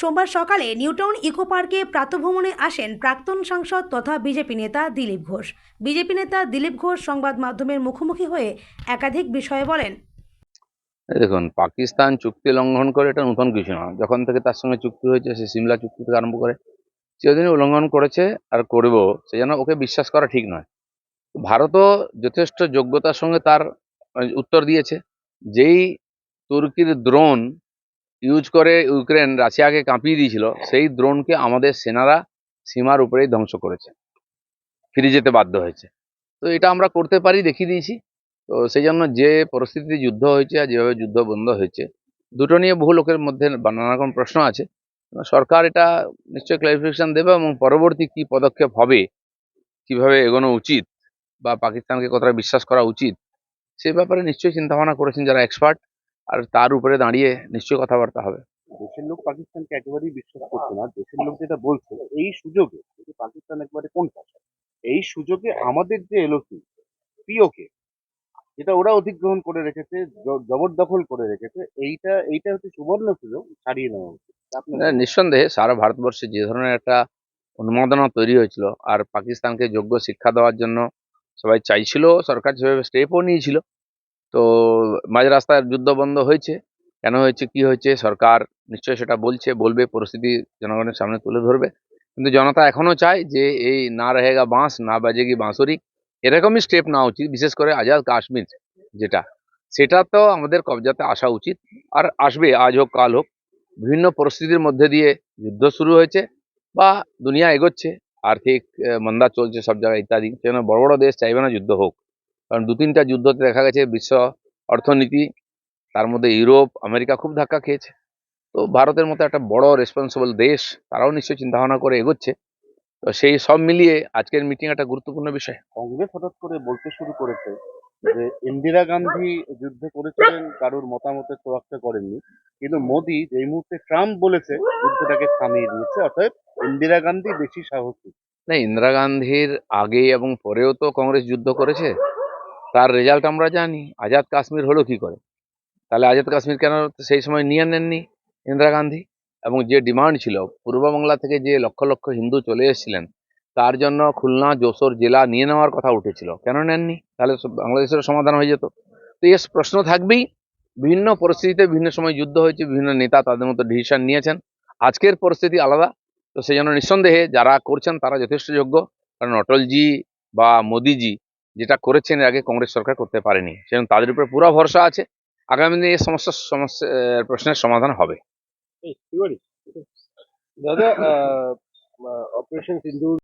সোমবার সকালে নিউটাউন ইকো পার্কে প্রাতভ্রমণে আসেন প্রাক্তন সাংসদ তথা বিজেপি নেতা দিলীপ ঘোষ। বিজেপি নেতা দিলীপ ঘোষ সংবাদ মাধ্যমের মুখোমুখি হয়ে একাধিক বিষয়ে বলেন। দেখুন, পাকিস্তান চুক্তি লঙ্ঘন করে এটা নতুন কিছু না যখন থেকে তার সঙ্গে চুক্তি হয়েছে, সে সিমলা চুক্তি থেকে আরম্ভ করে চিরদিনই উল্লঙ্ঘন করেছে আর করব, সে যেন ওকে বিশ্বাস করা ঠিক নয়। ভারতও যথেষ্ট যোগ্যতার সঙ্গে তার উত্তর দিয়েছে। যেই তুর্কির দ্রোণ ইউজ করে ইউক্রেন রাশিয়াকে কাঁপিয়ে দিয়েছিল, সেই দ্রোণকে আমাদের সেনারা সীমার উপরেই ধ্বংস করেছে, ফিরে যেতে বাধ্য হয়েছে। তো এটা আমরা করতে পারি, দেখিয়ে দিয়েছি। তো সেই জন্য যে পরিস্থিতিতে যুদ্ধ হয়েছে আর যেভাবে যুদ্ধ বন্ধ হয়েছে, দুটো নিয়ে বহু লোকের মধ্যে নানা রকম প্রশ্ন আছে। সরকার এটা নিশ্চয়ই ক্লারিফিকেশন দেবে এবং পরবর্তী কি পদক্ষেপ হবে, কীভাবে এগোনো উচিত বা পাকিস্তানকে কতটা বিশ্বাস করা উচিত, সে ব্যাপারে নিশ্চয়ই চিন্তা ভাবনা করেছেন যারা এক্সপার্ট আর তার উপরে দাঁড়িয়ে নিশ্চয়ই কথাবার্তা হবে। দেশের লোক পাকিস্তানকে একেবারেই বিশ্বাস করছে না। দেশের লোক যেটা বলছে এই সুযোগে যদি পাকিস্তান একবারে কোন এই সুযোগে আমাদের যে এলওসি পিওকে যেটা ওরা অধিগ্রহণ করে রেখেছে জবরদখল করে রেখেছে এইটা এইটা হচ্ছে সুবর্ণ সুযোগ ছাড়িয়ে নেওয়া উচিত। নিঃসন্দেহে সারা ভারতবর্ষে যে ধরনের একটা উন্মাদনা তৈরি হয়েছিল আর পাকিস্তানকে যোগ্য শিক্ষা দেওয়ার জন্য সবাই চাইছিল সরকার সেভাবে স্টেপও নিয়েছিল তো মাঝ রাস্তায় যুদ্ধ বন্ধ হয়েছে। কেন হয়েছে, কি হয়েছে, সরকার নিশ্চয়ই সেটা বলছে, বলবে, পরিস্থিতি জনগণের সামনে তুলে ধরবে। কিন্তু জনতা এখনও চায় যে এই না রহেগা বাঁশ, না বাজেগি বাঁশুরি, এরকমই স্টেপ নেওয়া উচিত, বিশেষ করে আজাদ কাশ্মীর যেটা। সেটা তো আমাদের কবজাতে আসা উচিত, আর আসবে, আজ হোক, কাল হোক। বিভিন্ন পরিস্থিতির মধ্যে দিয়ে যুদ্ধ শুরু হয়েছে বা দুনিয়া এগোচ্ছে, আর্থিক মন্দা চলছে সব জায়গায় ইত্যাদি। সেজন্য বড় বড় দেশ চাইবে না যুদ্ধ হোক। কারণ দু তিনটা যুদ্ধতে দেখা গেছে বিশ্ব অর্থনীতি তার মধ্যে ইউরোপ আমেরিকা খুব ধাক্কা খেয়েছে। তো ভারতের মতো একটা বড় রেসপন্সিবল দেশ তারাও নিশ্চয়ই চিন্তা ভাবনা করে এগোচ্ছে। তো সেই সব মিলিয়ে আজকের মিটিং একটা গুরুত্বপূর্ণ বিষয়। কংগ্রেস হঠাৎ করে বলতে শুরু করেছে যে ইন্দিরা গান্ধী যুদ্ধ করেছিলেন কারোর মতামতের তোয়াক্কা করেননি। কিন্তু মোদি যেই মুহূর্তে ট্রাম্প বলেছে যুদ্ধটাকে থামিয়ে দিয়েছে অর্থাৎ ইন্দিরা গান্ধী বেশি সাহসী। না ইন্দিরা গান্ধীর আগে এবং পরেও তো কংগ্রেস যুদ্ধ করেছে। তার রেজাল্ট আমরা জানি। আজাদ কাশ্মীর হলো কি করে? তাহলে আজাদ কাশ্মীর কেন সেই সময় নিয়ে নেননি ইন্দিরা গান্ধী? এবং যে ডিমান্ড ছিল পূর্ববাংলা থেকে যে লক্ষ লক্ষ হিন্দু চলে এসেছিলেন, তার জন্য খুলনা, যশোর জেলা নিয়ে নেওয়ার কথা উঠেছিল। কেন নেননি? তাহলে বাংলাদেশের সমাধান হয়ে যেত। তো এর প্রশ্ন থাকবেই। বিভিন্ন পরিস্থিতিতে বিভিন্ন সময় যুদ্ধ হয়েছে, বিভিন্ন নেতা তাদের মতো ডিসিশন নিয়েছেন। আজকের পরিস্থিতি আলাদা। তো সেই জন্য নিঃসন্দেহে যারা করছেন তারা যথেষ্ট যোগ্য। কারণ অটলজি বা মোদিজি যেটা করেছেন আগে কংগ্রেস সরকার করতে পারেনি। সেরকম তাদের উপরে পুরো ভরসা আছে। আগামী দিনে এই সমস্যা সমস্যা প্রশ্নের সমাধান হবে। দাদা অপারেশন সিন্দুর